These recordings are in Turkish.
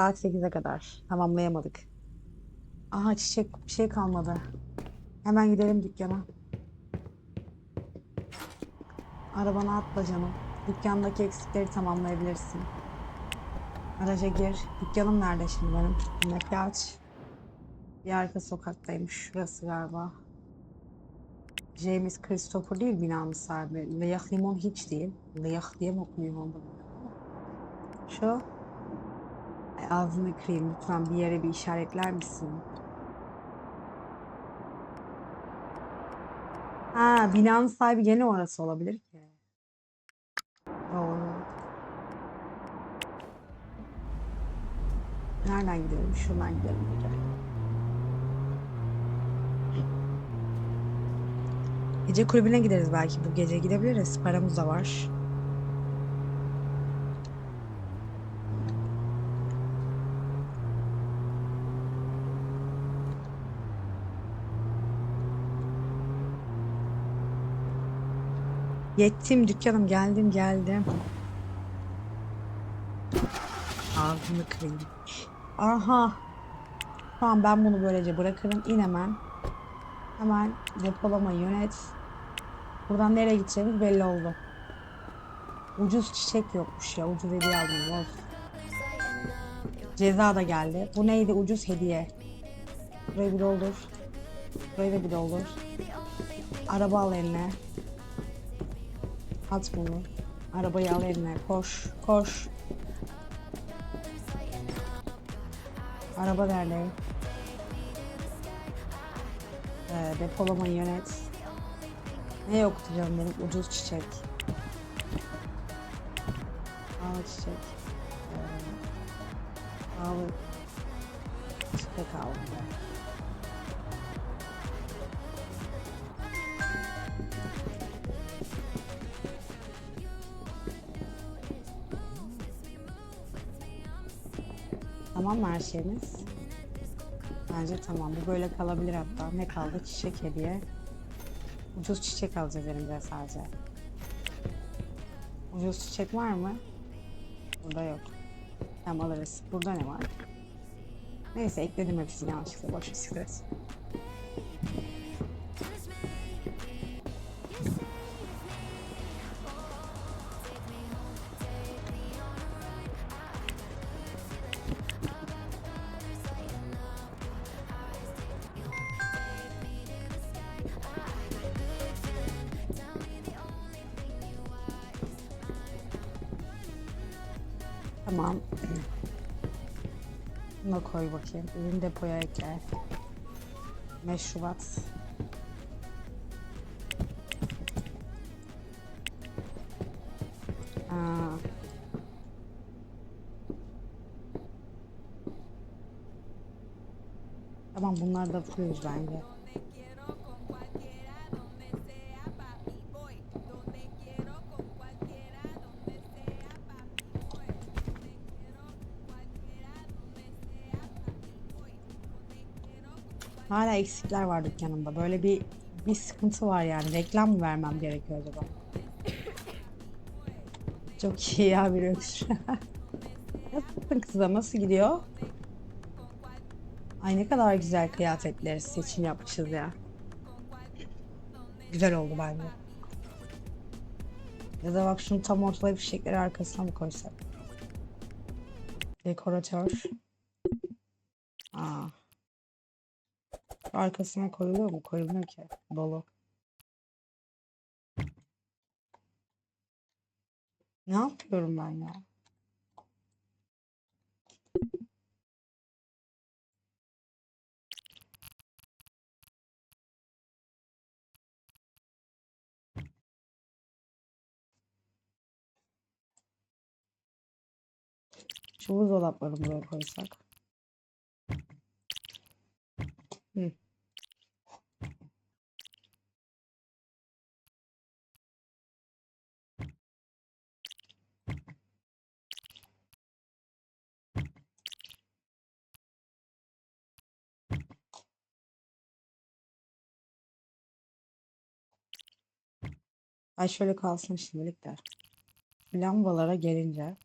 Saat 8'e kadar. Tamamlayamadık. Aha çiçek bir şey kalmadı. Hemen gidelim dükkana. Arabana atla canım. Dükkandaki eksikleri tamamlayabilirsin. Araca gir. Dükkanım nerede şimdi benim? Map'i aç. Bir arka sokaktaymış. Şurası galiba. James Christopher değil binanın sahibi. Leah Limon hiç değil. Leah diye mi okunuyor onu da bilmiyorum ama. Şu. Ağzını kırayım lütfen bir yere bir işaretler misin? Ha binanın sahibi gene orası olabilir ki. Doğru. Nereden gidelim? Şuradan gidelim. Gece kulübüne gideriz belki bu gece gidebiliriz. Paramız da var. Yettim dükkanım geldim geldim. Ağzını kırayım. Aha. Tamam ben bunu böylece bırakırım. İn hemen. Hemen depolama yönet. Buradan nereye gideceğimiz belli oldu. Ucuz çiçek yokmuş ya. Ucuz hediye aldım. Of. Ceza da geldi. Bu neydi? Ucuz hediye. Burayı bir doldur. Burayı da bir doldur. Araba al eline. At bunu. Arabayı al eline. Koş. Koş. Araba nerede? Ee, depolamayı yönet. Ne yoktu canım benim? Ucuz çiçek. Pahalı çiçek. Ee, pahalı çiçek aldım. Tamam mı her şeyimiz? Bence tamam. Bu böyle kalabilir hatta. Ne kaldı? Çiçek hediye. Ucuz çiçek alacağız elimize sadece. Ucuz çiçek var mı? Burada yok. Tamam alırız. Burada ne var? Neyse ekledim hepsini yanlışlıkla. Boş ver. Bakayım. Ürün depoya ekle. Meşrubat. Aa. Tamam bunlar da fullüz bence. Hala eksikler var dükkanımda. Böyle bir bir sıkıntı var yani. Reklam mı vermem gerekiyor acaba? Çok iyi ya bir öksür. Nasılsın kızım? Nasıl gidiyor? Ay ne kadar güzel kıyafetleri seçim yapmışız ya. Güzel oldu bence. Ya da bak şunu tam ortalayıp fişekleri arkasına mı koysak? Dekoratör. Aa. Arkasına koyuluyor mu? Koyulmuyor ki. Dolu. Ne yapıyorum ben ya? Şu buzdolapları buraya koysak. Ay şöyle kalsın şimdilik de. Lambalara gelince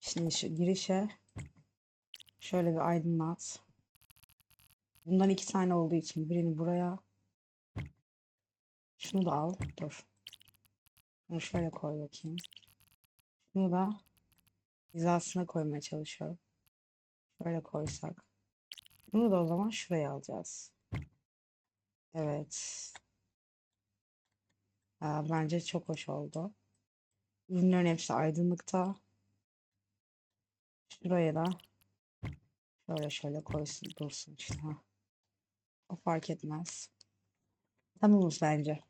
Şimdi şu girişe şöyle bir aydınlat. Bundan iki tane olduğu için birini buraya. Şunu da al. Dur. Bunu şöyle koy bakayım. Bunu da hizasına koymaya çalışıyorum. Şöyle koysak. Bunu da o zaman şuraya alacağız. Evet. Aa, bence çok hoş oldu. Ürünlerin hepsi aydınlıkta. Şuraya da şöyle şöyle koysun dursun işte. O fark etmez. Tamamız bence.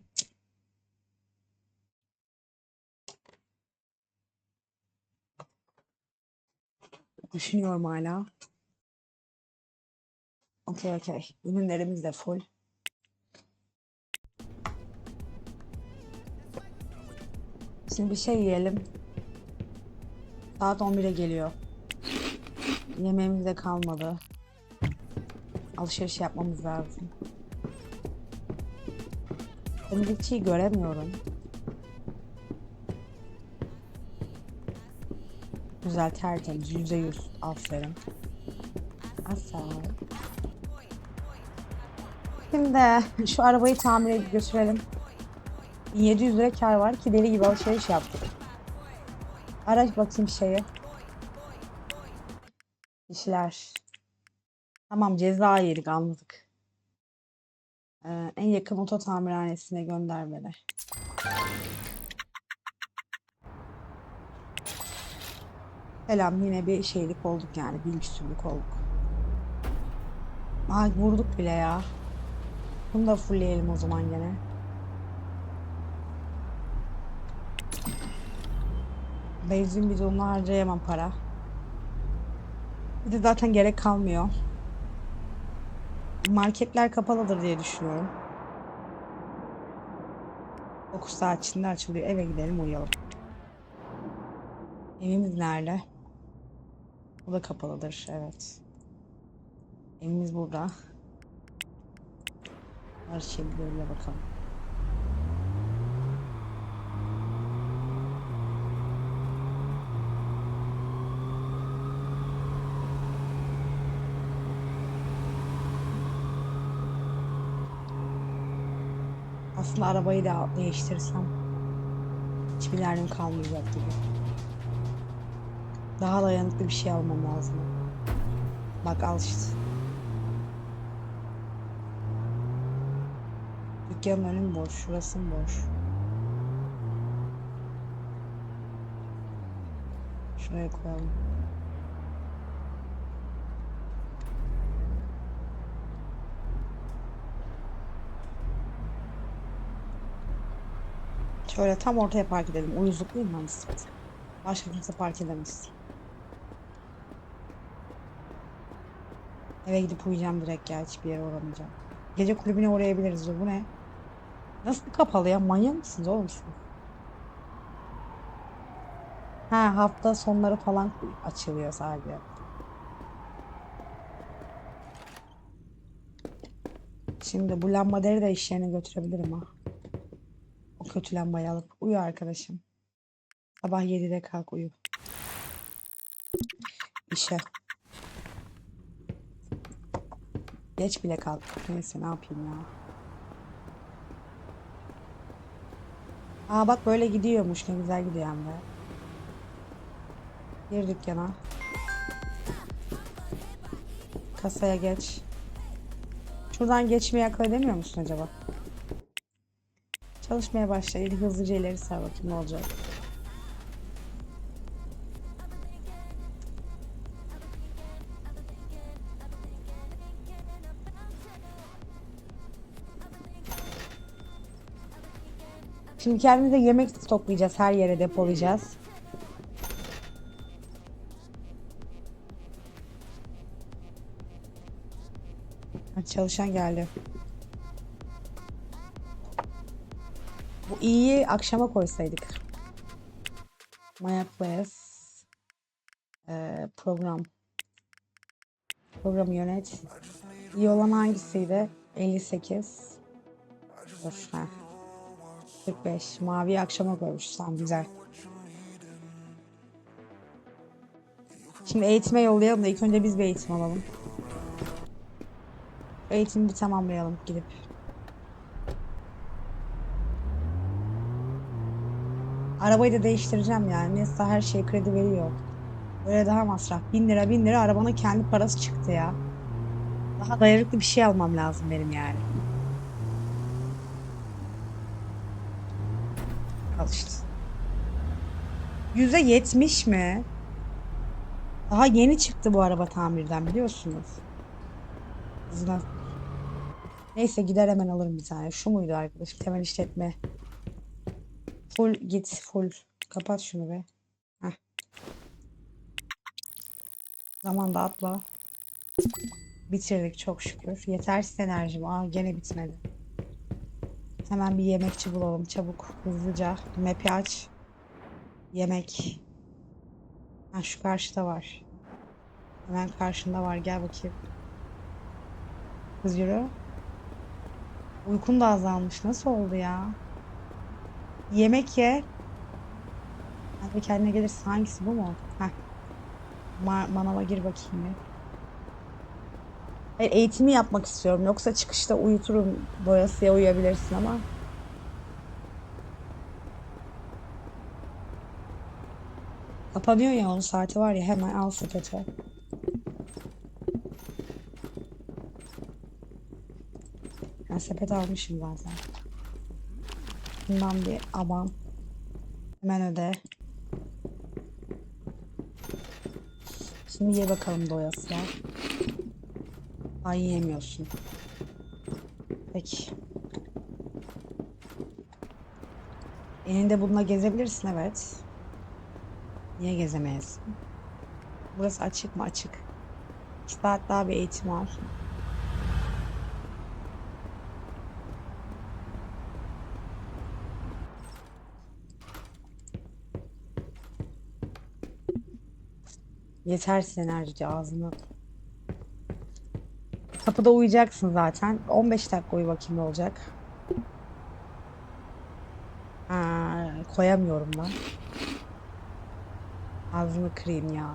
Düşünüyorum hala. Okey okey. Ürünlerimiz de full. Şimdi bir şey yiyelim. Saat 11'e geliyor. Yemeğimiz de kalmadı. Alışveriş yapmamız lazım. Temizlikçiyi göremiyorum. Güzel tertemiz yüzde yüz aferin. Aferin. Şimdi şu arabayı tamir edip götürelim. 700 lira kar var ki deli gibi alışveriş yaptık. Araç bakayım şeye. İşler. Tamam ceza yedik anladık. Ee, en yakın oto tamirhanesine gönder beni. Selam yine bir şeylik olduk yani küsürlük olduk. Ay vurduk bile ya. Bunu da fullleyelim o zaman gene. Benzin bidonuna harcayamam para. Bir de zaten gerek kalmıyor. Marketler kapalıdır diye düşünüyorum. 9 saat içinde açılıyor. Eve gidelim uyuyalım. Evimiz nerede? Bu da kapalıdır. Evet. Evimiz burada. Her şey böyle bakalım. Aslında arabayı da değiştirsem hiçbir derdim kalmayacak gibi. Daha dayanıklı bir şey almam lazım. Bak al işte. Dükkanın önü boş, şurası boş? Şuraya koyalım. Şöyle tam ortaya park edelim. Uyuzlukluyum ben istedim. Başka kimse park edemez. Eve gidip uyuyacağım direkt ya. Hiçbir yere uğramayacağım. Gece kulübüne uğrayabiliriz. Bu ne? Nasıl kapalı ya? Manyak mısınız oğlum siz? Ha hafta sonları falan açılıyor sadece. Şimdi bu lambaları da iş yerine götürebilirim ha. O kötü lambayı alıp uyu arkadaşım. Sabah 7'de kalk uyu. İşe. Geç bile kalk. Neyse ne yapayım ya. Aa bak böyle gidiyormuş. Ne güzel gidiyor hem de. Gir dükkana. Kasaya geç. Şuradan geçmeyi akıl edemiyor musun acaba? Çalışmaya başla. Hızlıca ileri sar bakayım ne olacak. Şimdi kendimize yemek stoklayacağız. Her yere depolayacağız. Çalışan geldi. Bu iyiyi akşama koysaydık. Mayak Beyaz. Ee, program. Programı yönet. İyi olan hangisiydi? 58. Dur. 45. Mavi akşama koymuşuz. Tamam güzel. Şimdi eğitime yollayalım da ilk önce biz bir eğitim alalım. Eğitimi bir tamamlayalım gidip. Arabayı da değiştireceğim yani. Neyse her şey kredi veriyor. Böyle daha masraf. Bin lira bin lira arabanın kendi parası çıktı ya. Daha dayanıklı bir şey almam lazım benim yani. Al işte. Yüzde yetmiş mi? Daha yeni çıktı bu araba tamirden biliyorsunuz. Hızına. Neyse gider hemen alırım bir tane. Şu muydu arkadaşım? Temel işletme. Full git full. Kapat şunu be. Heh. Zaman da atla. Bitirdik çok şükür. Yetersiz enerjim. Aa gene bitmedi. Hemen bir yemekçi bulalım çabuk hızlıca. Map'i aç. Yemek. Ha şu karşıda var. Hemen karşında var gel bakayım. Kız yürü. Uykun da azalmış. Nasıl oldu ya? Yemek ye. Hadi kendine gelirsin. Hangisi bu mu? Heh. Ma manava gir bakayım bir. Hayır, eğitimi yapmak istiyorum. Yoksa çıkışta uyuturum. Doyasıya uyuyabilirsin ama. Kapanıyor ya 10 saati var ya hemen al sepete. Ben sepet almışım zaten. Bundan bir aban. Hemen öde. Şimdi ye bakalım doyasıya. Ay yiyemiyorsun. Peki. Elinde bununla gezebilirsin evet. Niye gezemeyesin? Burası açık mı? Açık. İki saat daha bir eğitim al. Yetersin enerjici ağzını. Kapıda uyuyacaksın zaten. 15 dakika uyu bakayım ne olacak. Ha, koyamıyorum ben. Ağzını kırayım ya.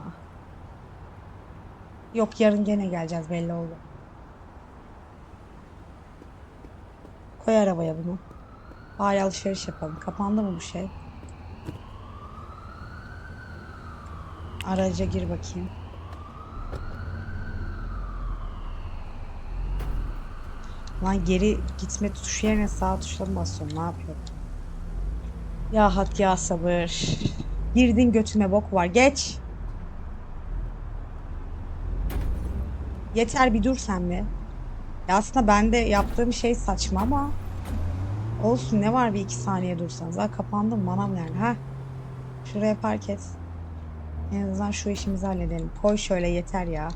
Yok yarın gene geleceğiz belli oldu. Koy arabaya bunu. Bari alışveriş yapalım. Kapandı mı bu şey? Araca gir bakayım. Lan geri gitme tuşu yerine sağ tuşla basıyorum? Ne yapıyorum? Ya hak ya sabır. Girdin götüme bok var. Geç. Yeter bir dur sen bir. Ya aslında ben de yaptığım şey saçma ama olsun ne var bir iki saniye dursanız. Ha kapandım manam nerede? Ha. Şuraya park et. En azından şu işimizi halledelim. Koy şöyle yeter ya.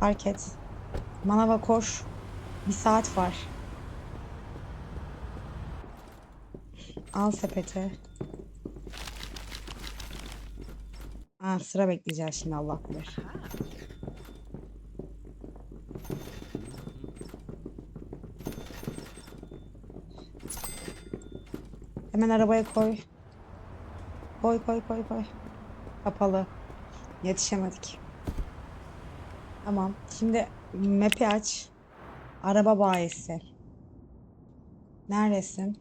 Park et. Manava koş. Bir saat var. Al sepete. Ha, sıra bekleyeceğiz şimdi Allah bilir. Hemen arabaya koy. Koy koy koy koy. Kapalı. Yetişemedik. Tamam. Şimdi map'i aç. Araba bayisi. Neredesin?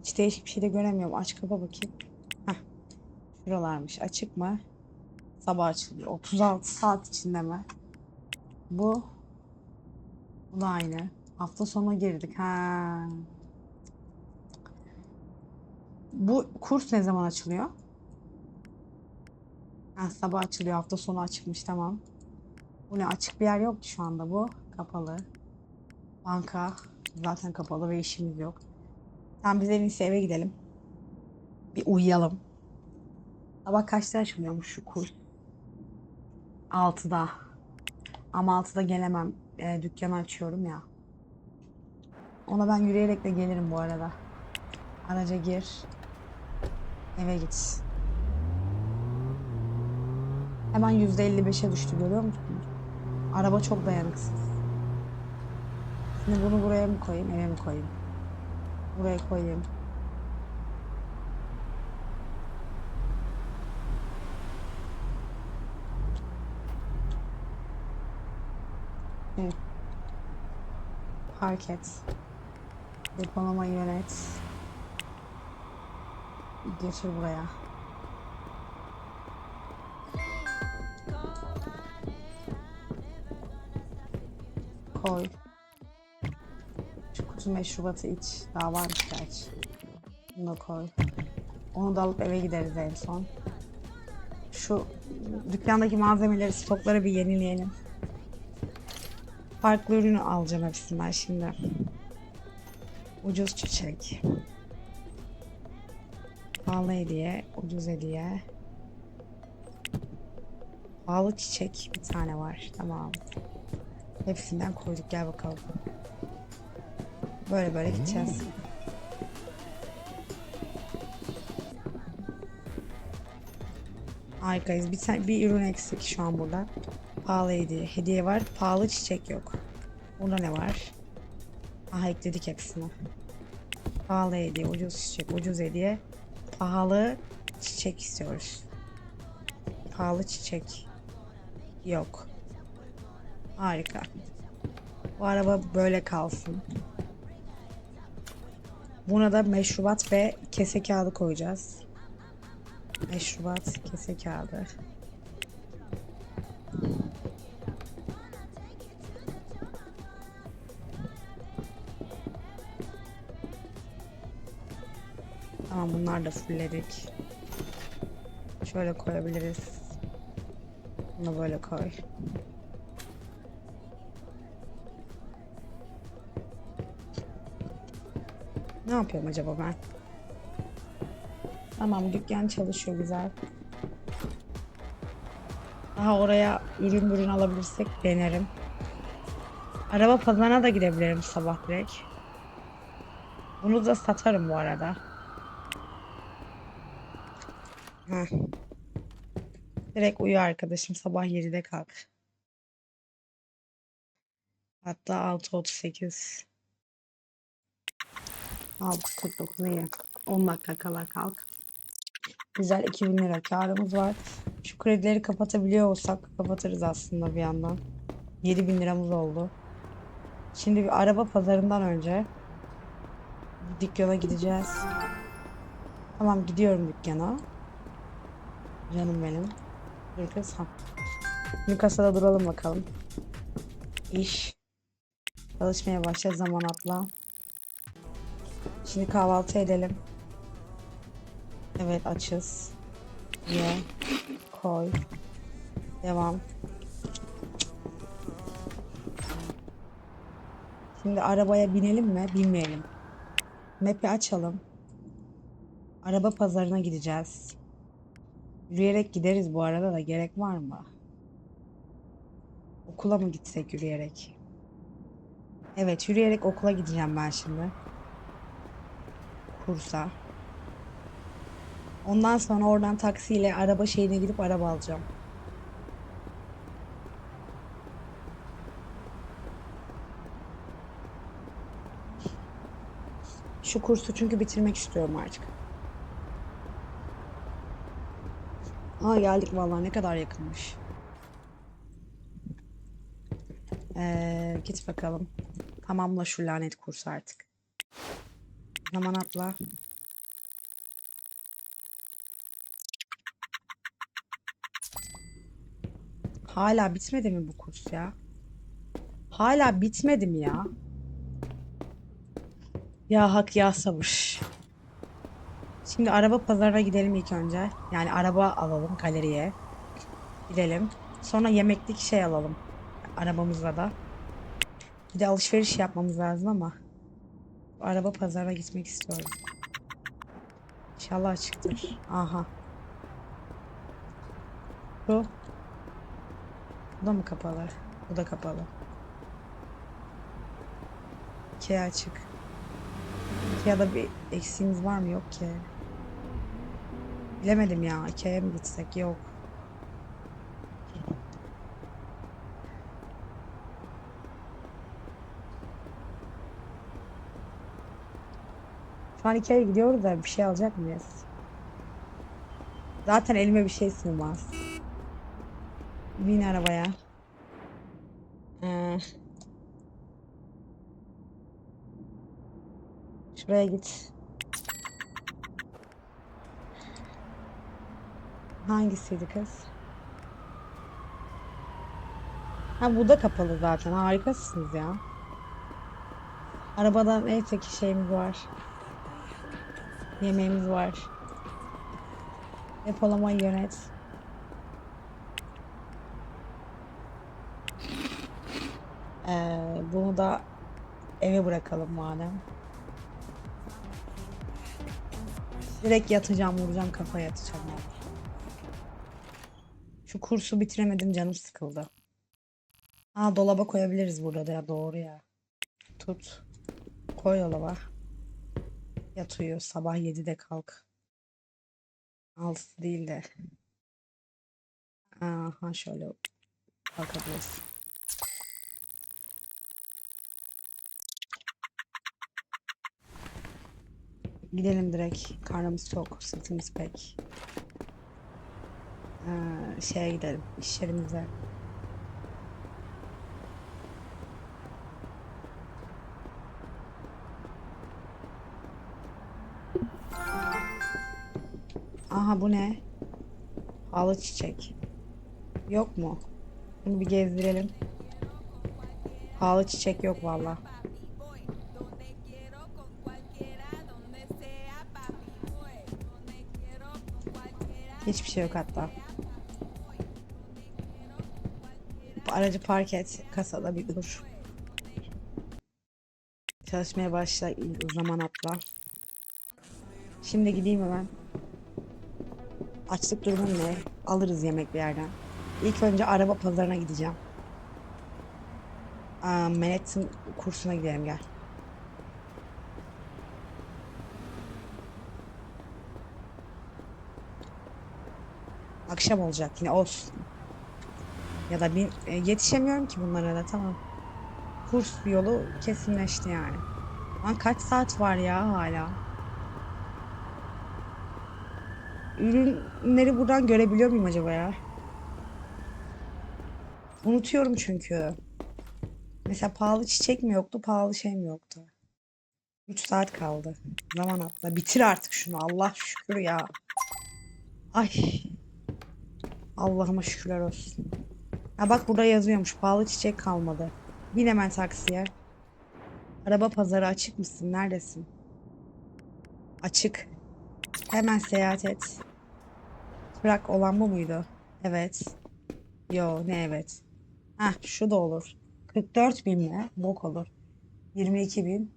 Hiç değişik bir şey de göremiyorum. Aç kapa bakayım. Heh. Şuralarmış. Açık mı? Sabah açılıyor. 36 saat içinde mi? Bu. Bu da aynı. Hafta sonu girdik. Ha. Bu kurs ne zaman açılıyor? Ha, sabah açılıyor. Hafta sonu açıkmış. Tamam. Bu ne? Açık bir yer yoktu şu anda bu. Kapalı. Banka zaten kapalı ve işimiz yok. Tamam biz en iyisi eve gidelim. Bir uyuyalım. Sabah kaçta açılıyormuş şu kurs? 6'da. Ama 6'da gelemem. E, dükkanı açıyorum ya. Ona ben yürüyerek de gelirim bu arada. Araca gir. Eve git. Hemen %55'e düştü görüyor musunuz? Araba çok dayanıksız. Şimdi bunu buraya mı koyayım, eve mi koyayım? Buraya koyayım. Evet. Park et. Depolama yönet. Geçir buraya. Koy. Şu kutu meşrubatı iç. Daha varmış gerçi. Bunu koy. Onu da alıp eve gideriz en son. Şu dükkandaki malzemeleri, stokları bir yenileyelim. Farklı ürünü alacağım hepsinden şimdi. Ucuz çiçek. Pahalı hediye, ucuz hediye. Pahalı çiçek bir tane var. Tamam. Hepsinden koyduk. Gel bakalım. Böyle böyle gideceğiz. Harikayız. Bir, tane, bir ürün eksik şu an burada. Pahalı hediye. Hediye var. Pahalı çiçek yok. Burada ne var? Aha ekledik hepsini. Pahalı hediye, ucuz çiçek, ucuz hediye. Pahalı çiçek istiyoruz. Pahalı çiçek. Yok. Harika. Bu araba böyle kalsın. Buna da meşrubat ve kese kağıdı koyacağız. Meşrubat, kese kağıdı. Tamam bunlar da fullledik. Şöyle koyabiliriz. Bunu böyle koy. Yapıyorum acaba ben? Tamam dükkan çalışıyor güzel. Daha oraya ürün ürün alabilirsek denerim. Araba pazarına da gidebilirim sabah direkt. Bunu da satarım bu arada. Heh. Direkt uyu arkadaşım sabah 7'de kalk. Hatta 6.38. 6.49 iyi. 10 dakika kala kalk. Güzel 2000 lira karımız var. Şu kredileri kapatabiliyor olsak kapatırız aslında bir yandan. 7000 liramız oldu. Şimdi bir araba pazarından önce dükkana gideceğiz. Tamam gidiyorum dükkana. Canım benim. Dur kız. Ha. Şimdi kasada duralım bakalım. İş. Çalışmaya başla zaman atla. Şimdi kahvaltı edelim. Evet açız. Ye. Koy. Devam. Şimdi arabaya binelim mi? Binmeyelim. Map'i açalım. Araba pazarına gideceğiz. Yürüyerek gideriz bu arada da gerek var mı? Okula mı gitsek yürüyerek? Evet yürüyerek okula gideceğim ben şimdi. Kursa. Ondan sonra oradan taksiyle araba şeyine gidip araba alacağım. Şu kursu çünkü bitirmek istiyorum artık. Aa geldik vallahi ne kadar yakınmış. Ee, git bakalım. Tamamla şu lanet kursu artık. Zaman atla. Hala bitmedi mi bu kurs ya? Hala bitmedi mi ya? Ya hak ya sabır. Şimdi araba pazarına gidelim ilk önce. Yani araba alalım galeriye. Gidelim. Sonra yemeklik şey alalım. Arabamızla da. Bir de alışveriş yapmamız lazım ama. Araba pazarına gitmek istiyorum. İnşallah açıktır. Aha. Bu. Bu da mı kapalı? Bu da kapalı. İki açık. Ya da bir eksiğimiz var mı? Yok ki. Bilemedim ya. Ikea'ya mı gitsek? Yok. Osmaniye'ye gidiyoruz da bir şey alacak mıyız? Zaten elime bir şey sığmaz. Bin arabaya. Ee, şuraya git. Hangisiydi kız? Ha bu da kapalı zaten. Harikasınız ya. Arabadan en tek şeyimiz var. Yemeğimiz var. Depolamayı yönet. Ee, bunu da eve bırakalım madem. Direkt yatacağım, vuracağım kafaya yatacağım. Şu kursu bitiremedim, canım sıkıldı. Aa dolaba koyabiliriz burada da ya doğru ya. Tut. Koy dolaba. Yat uyu. Sabah 7'de kalk. 6 değil de. Aha şöyle kalkabiliriz. Gidelim direkt. Karnımız tok. Sırtımız pek. Ee, şeye gidelim. iş yerimize. Aha bu ne? Halı çiçek. Yok mu? Bunu bir gezdirelim. Halı çiçek yok valla. Hiçbir şey yok hatta. Aracı park et. Kasada bir dur. Çalışmaya başla. Zaman atla. Şimdi gideyim hemen. Açlık durumum ne? Alırız yemek bir yerden. İlk önce araba pazarına gideceğim. Aa, Manhattan kursuna gidelim gel. Akşam olacak yine olsun. Ya da bir e, yetişemiyorum ki bunlara da tamam. Kurs yolu kesinleşti yani. Lan kaç saat var ya hala? Ürünleri buradan görebiliyor muyum acaba ya? Unutuyorum çünkü. Mesela pahalı çiçek mi yoktu, pahalı şey mi yoktu? 3 saat kaldı. Zaman atla. Bitir artık şunu. Allah şükür ya. Ay. Allah'ıma şükürler olsun. Ha bak burada yazıyormuş. Pahalı çiçek kalmadı. Bin hemen taksiye. Araba pazarı açık mısın? Neredesin? Açık. Hemen seyahat et. Bırak olan bu muydu? Evet. Yo ne evet. Heh şu da olur. 44 bin mi? Bok olur. 22 bin.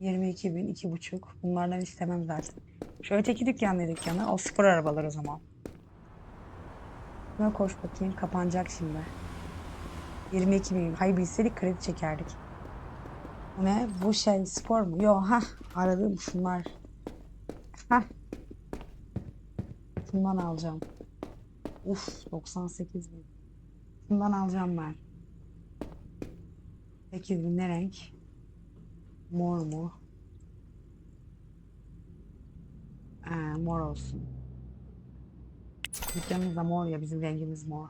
22 bin, iki buçuk. Bunlardan istemem zaten. Şu öteki dükkan ne dükkanı? O spor arabalar o zaman. Buna koş bakayım. Kapanacak şimdi. 22 bin. Hayır bilseydik kredi çekerdik. Bu ne? Bu şey spor mu? Yo ha aradığım şunlar. Ha. Şundan alacağım. Uf 98 bin. Şundan alacağım ben. 8 bin ne renk? Mor mu? Ee, mor olsun. Dükkanımız da mor ya bizim rengimiz mor.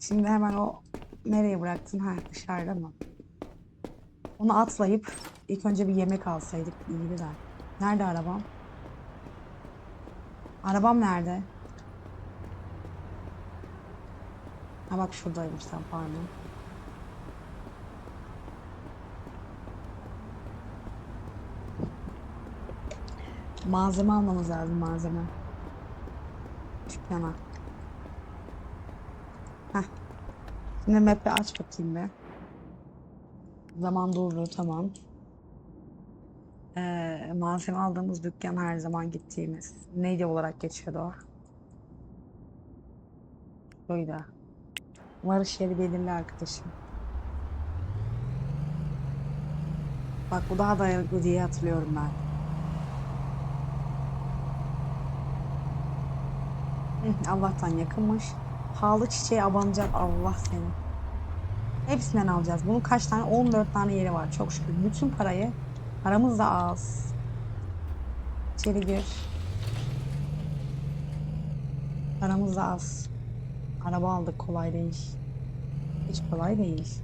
Şimdi hemen o nereye bıraktın? Ha dışarıda mı? Onu atlayıp ilk önce bir yemek alsaydık iyiydi de. Nerede arabam? Arabam nerede? Ha bak şuradaymış sen pardon. Malzeme almamız lazım malzeme. Dükkana. Heh. Şimdi map'i aç bakayım be. Zaman durdu tamam. Ee, malzeme aldığımız dükkan her zaman gittiğimiz. Neydi olarak geçiyordu o? Buydu. Varış yeri belirli arkadaşım. Bak bu daha dayanıklı diye hatırlıyorum ben. Allah'tan yakınmış. Pahalı çiçeğe abanacak Allah seni. Hepsinden alacağız. Bunun kaç tane? 14 tane yeri var çok şükür. Bütün parayı paramız da az. İçeri gir. Paramız da az. Araba aldık kolay değil. Hiç kolay değil.